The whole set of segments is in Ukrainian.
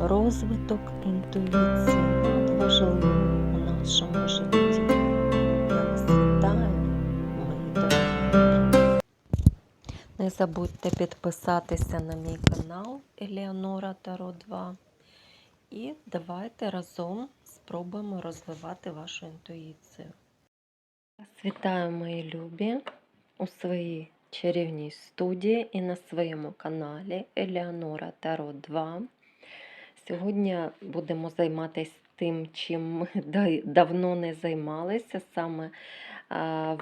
розвиток інтуїції надважливий у нашому житті. Я вас вітаю, мої дорогі. Не забудьте підписатися на мій канал Еліонора Таро 2. І давайте разом спробуємо розвивати вашу інтуїцію. Вітаю, мої любі, у своїй чарівній студії і на своєму каналі Еліонора Таро 2. Сьогодні будемо займатися тим, чим ми давно не займалися. Саме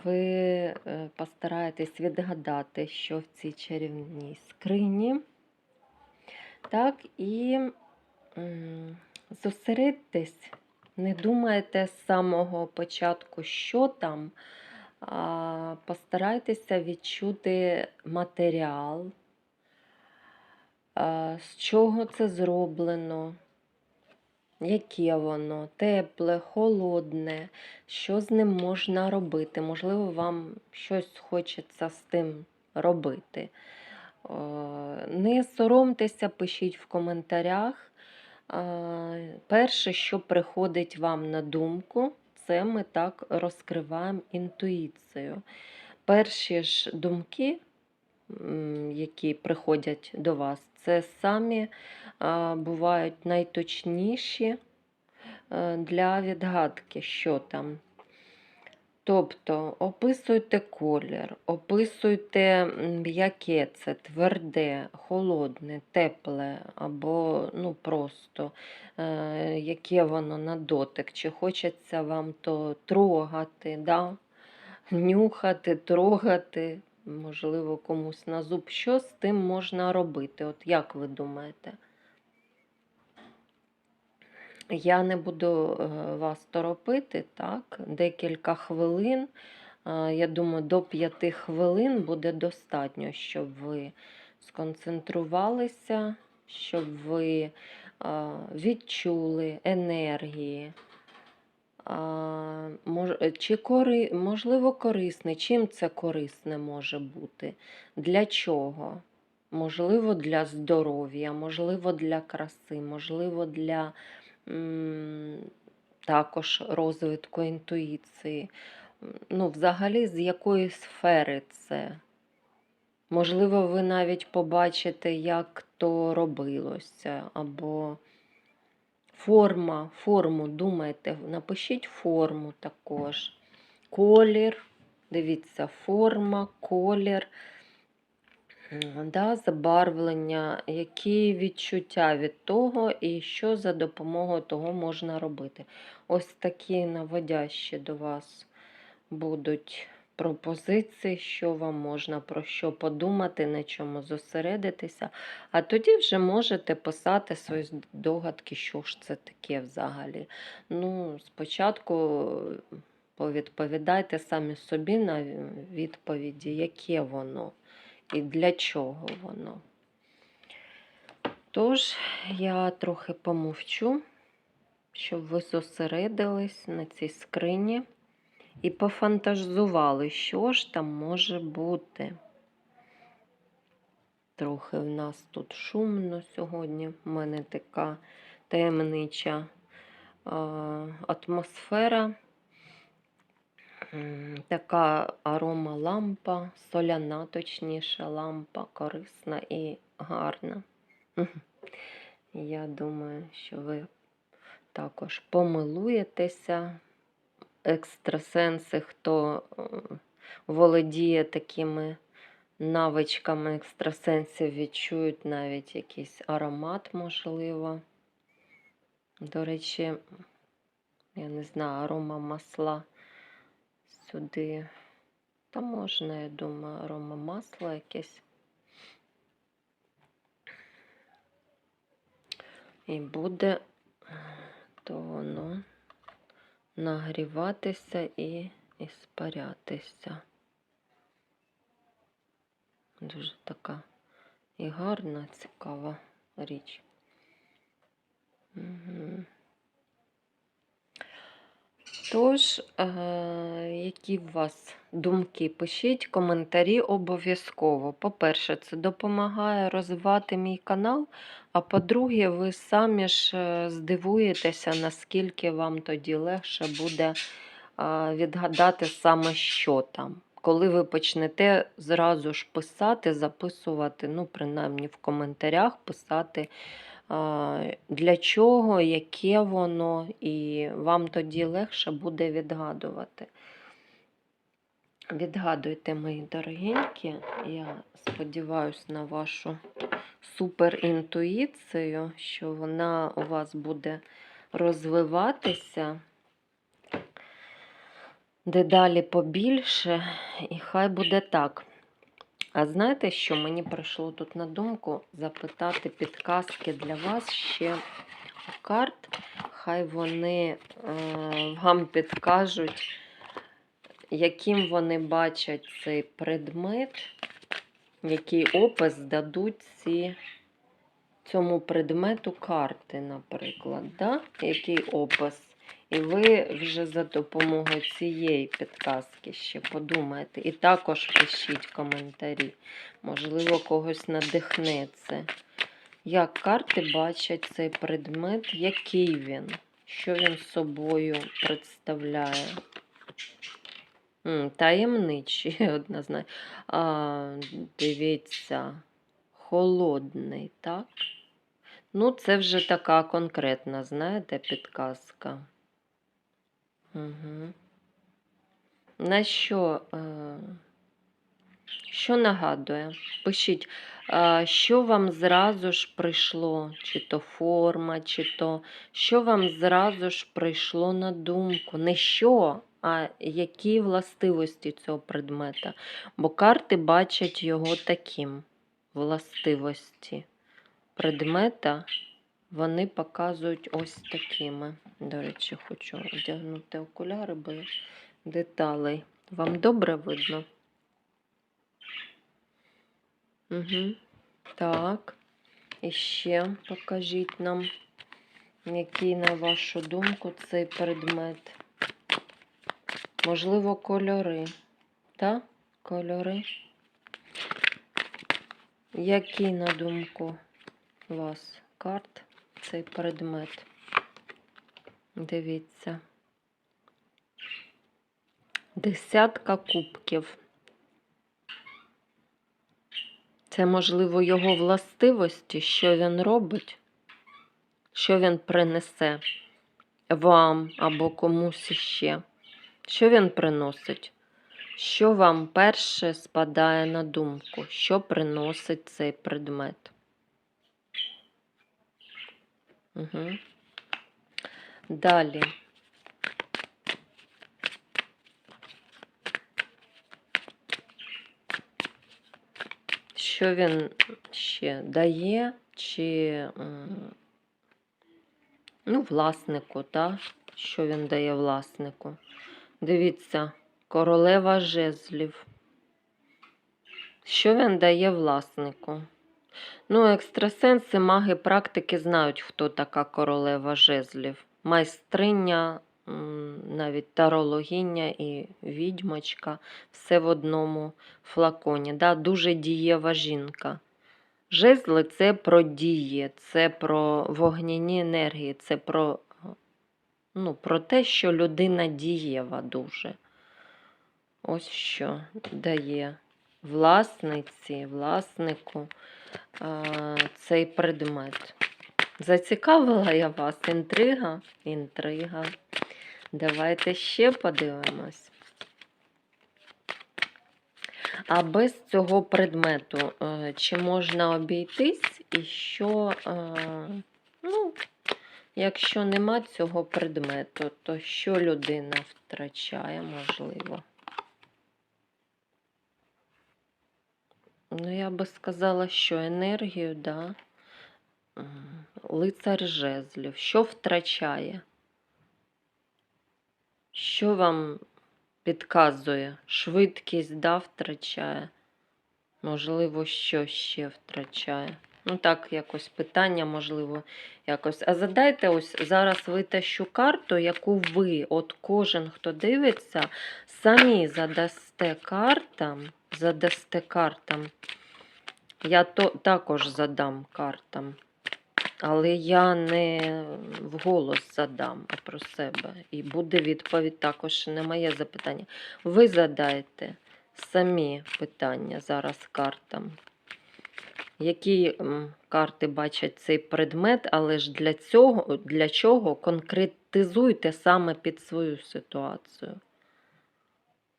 ви е, постараєтесь відгадати, що в цій чарівній скрині. Так, і зосередьтесь, не думайте з самого початку, що там. Постарайтеся відчути матеріал, з чого це зроблено, яке воно, тепле, холодне, що з ним можна робити. Можливо, вам щось хочеться з тим робити. Не соромтеся, пишіть в коментарях. Перше, що приходить вам на думку, це ми так розкриваємо інтуїцію. Перші ж думки, які приходять до вас, це самі бувають найточніші е, для відгадки, що там. Тобто описуйте колір, описуйте, яке це тверде, холодне, тепле, або ну, просто е, яке воно на дотик, чи хочеться вам то трогати, да? нюхати, трогати, можливо, комусь на зуб. Що з тим можна робити? От як ви думаєте? Я не буду е, вас торопити, так? Декілька хвилин. Я думаю, до п'яти хвилин буде достатньо, щоб ви сконцентрувалися, щоб ви відчули енергії. Мож- Чи кори... можливо корисне? Чим це корисне може бути? Для чого? Можливо, для здоров'я, можливо, для краси, можливо, для також розвитку інтуїції. Ну, взагалі, з якої сфери це? Можливо, ви навіть побачите, як то робилося, або форма, форму, думайте, напишіть форму також. Колір, дивіться, форма, колір, да, забарвлення, які відчуття від того і що за допомогою того можна робити. Ось такі наводящі до вас будуть пропозиції, що вам можна про що подумати, на чому зосередитися. А тоді вже можете писати свої догадки, що ж це таке взагалі. Ну, спочатку повідповідайте самі собі на відповіді, яке воно і для чого воно. Тож, я трохи помовчу, щоб ви зосередились на цій скрині і пофантазували, що ж там може бути. Трохи в нас тут шумно сьогодні. У мене така таємнича атмосфера, така арома лампа, соляна, точніше, лампа, корисна і гарна. Я думаю, що ви також помилуєтеся. Екстрасенси, хто е, володіє такими навичками екстрасенсів, відчують навіть якийсь аромат, можливо. До речі, я не знаю, арома масла сюди. Та можна, я думаю, арома масла якесь. І буде то воно нагріватися і іспарятися. Дуже така і гарна, цікава річ. Угу. Тож, е, які у вас думки? Пишіть коментарі обов'язково. По-перше, це допомагає розвивати мій канал. А по-друге, ви самі ж е, здивуєтеся, наскільки вам тоді легше буде е, відгадати саме що там. Коли ви почнете зразу ж писати, записувати, ну, принаймні в коментарях писати, для чого, яке воно, і вам тоді легше буде відгадувати. Відгадуйте, мої дорогенькі. Я сподіваюся на вашу суперінтуїцію, що вона у вас буде розвиватися дедалі побільше, і хай буде так. А знаєте, що мені прийшло тут на думку запитати підказки для вас ще у карт. Хай вони е, вам підкажуть, яким вони бачать цей предмет, який опис дадуть ці, цьому предмету карти, наприклад. Да? Який опис? І ви вже за допомогою цієї підказки ще подумаєте. І також пишіть коментарі. Можливо, когось надихне це. Як карти бачать цей предмет, який він, що він собою представляє. М, Таємничий, однозначно. Дивіться, холодний, так? Ну, це вже така конкретна, знаєте, підказка. Угу. На що, е, що нагадує? Пишіть, е, що вам зразу ж прийшло, чи то форма, чи то що вам зразу ж прийшло на думку? Не що, а які властивості цього предмета. Бо карти бачать його таким властивості предмета вони показують ось такими. До речі, хочу одягнути окуляри, бо деталей. Вам добре видно? Угу. Так. І ще покажіть нам, який, на вашу думку, цей предмет. Можливо, кольори. Так? Кольори. Які, на думку вас карт? Цей предмет. Дивіться. Десятка кубків. Це, можливо, його властивості, що він робить, що він принесе вам або комусь іще. Що він приносить? Що вам перше спадає на думку? Що приносить цей предмет? Угу. Далі. Що він ще дає, чи ну, власнику, так? Що він дає власнику? Дивіться, королева жезлів. Що він дає власнику? Ну, екстрасенси, маги, практики знають, хто така королева жезлів. Майстриня, навіть тарологиня і відьмочка, все в одному флаконі. Да? Дуже дієва жінка. Жезли це про дії, це про вогняні енергії, це про, ну, про те, що людина дієва дуже. Ось що дає власниці, власнику цей предмет. Зацікавила я вас інтрига? Інтрига. Давайте ще подивимось. А без цього предмету, е, чи можна обійтись, і що, е, ну, якщо нема цього предмету, то що людина втрачає, можливо? Ну, я би сказала, що енергію, да. Лицар жезлів. Що втрачає? Що вам підказує? Швидкість, да, втрачає? Можливо, що ще втрачає? Ну так, якось питання, можливо, якось. А задайте ось зараз витащу карту, яку ви, от кожен, хто дивиться, самі задасте картам, задасте картам. Я то, також задам картам. Але я не вголос задам, а про себе. І буде відповідь також на моє запитання. Ви задайте самі питання зараз картам. Які карти бачать цей предмет, але ж для цього, для чого конкретизуйте саме під свою ситуацію?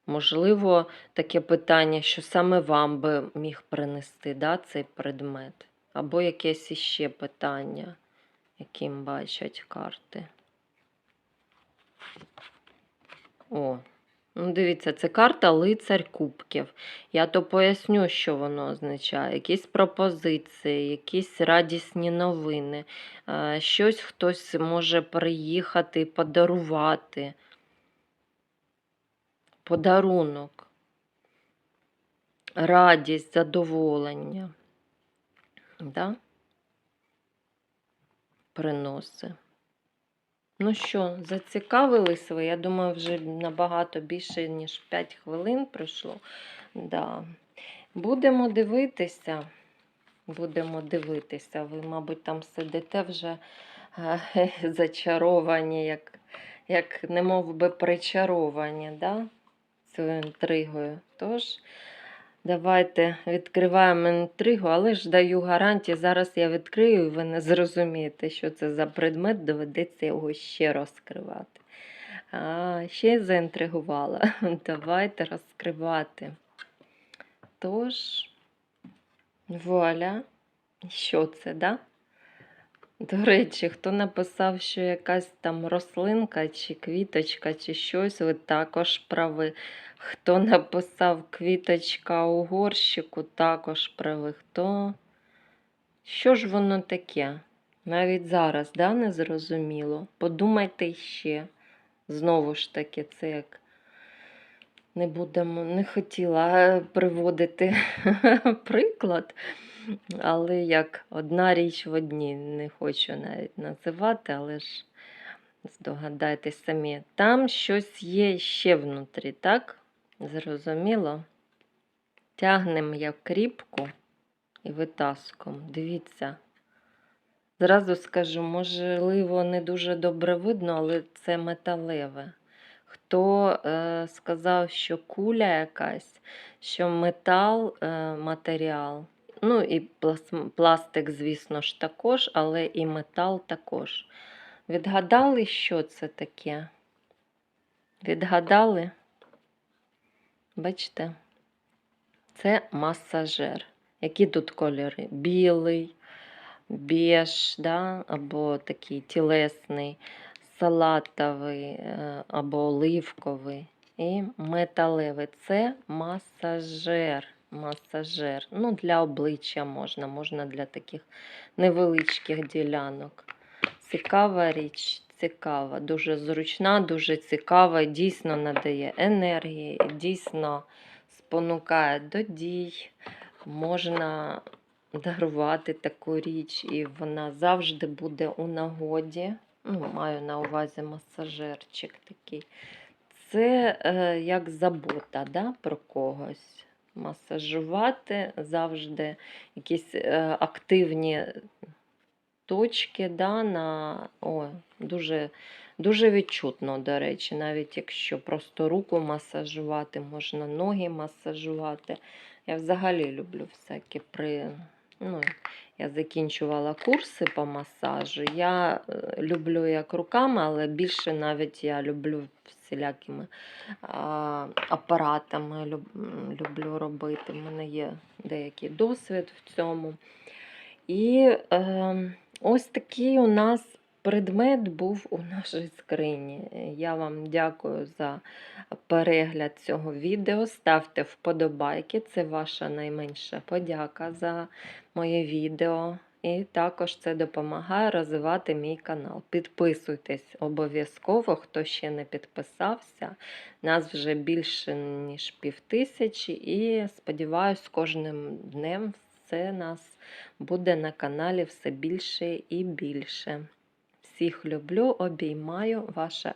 Можливо, таке питання, що саме вам би міг принести да, цей предмет. Або якесь іще питання, яким бачать карти. О, ну дивіться, це карта Лицар Кубків. Я то поясню, що воно означає. Якісь пропозиції, якісь радісні новини. е, Щось хтось може приїхати подарувати. Подарунок. Радість, задоволення. Да? Приноси. Ну що, зацікавились ви? Я думаю, вже набагато більше, ніж 5 хвилин пройшло. Да. Будемо дивитися. Будемо дивитися. Ви, мабуть, там сидите вже е, зачаровані, як, як немов би причаровані, да? Цією інтригою. Тож. Давайте відкриваємо інтригу, але ж даю гарантії. Зараз я відкрию, і ви не зрозумієте, що це за предмет, доведеться його ще розкривати. А, ще заінтригувала. Давайте розкривати. Тож, вуаля. Що це, да? До речі, хто написав, що якась там рослинка чи квіточка, чи щось, ви також прави. Хто написав квіточка у горщику, також правий. Хто? Що ж воно таке? Навіть зараз, да, не зрозуміло. Подумайте ще. Знову ж таки, це як не будемо, не хотіла приводити приклад, але як одна річ в одній, не хочу навіть називати, але ж здогадайтесь самі. Там щось є ще внутрі, так? Зрозуміло. Тягнемо я кріпку і витаском. Дивіться. Зразу скажу, можливо, не дуже добре видно, але це металеве. Хто е, сказав, що куля якась, що метал, е, матеріал. Ну і пластик, звісно ж, також, але і метал також. Відгадали, що це таке? Відгадали? Бачите? Це масажер. Які тут кольори? Білий, беж, да? або такий тілесний, салатовий, е, або оливковий і металевий. Це масажер. Масажер. Ну, для обличчя можна, можна для таких невеличких ділянок. Цікава річ, цікава, дуже зручна, дуже цікава, дійсно надає енергії, дійсно спонукає до дій. Можна дарувати таку річ, і вона завжди буде у нагоді. Ну, маю на увазі масажерчик такий. Це е, як забота да, про когось. Масажувати завжди якісь е, активні точки, да, на о, дуже, дуже відчутно, до речі, навіть якщо просто руку масажувати, можна ноги масажувати. Я взагалі люблю всякі при. Ну, я закінчувала курси по масажу. Я е, люблю як руками, але більше навіть я люблю всілякими а, апаратами люб- люблю робити. У мене є деякий досвід в цьому. І е, ось такий у нас предмет був у нашій скрині. Я вам дякую за перегляд цього відео. Ставте вподобайки, це ваша найменша подяка за моє відео. І також це допомагає розвивати мій канал. Підписуйтесь обов'язково, хто ще не підписався. Нас вже більше ніж півтисячі, і сподіваюсь, з кожним днем це нас буде на каналі все більше і більше. Всіх люблю, обіймаю, ваша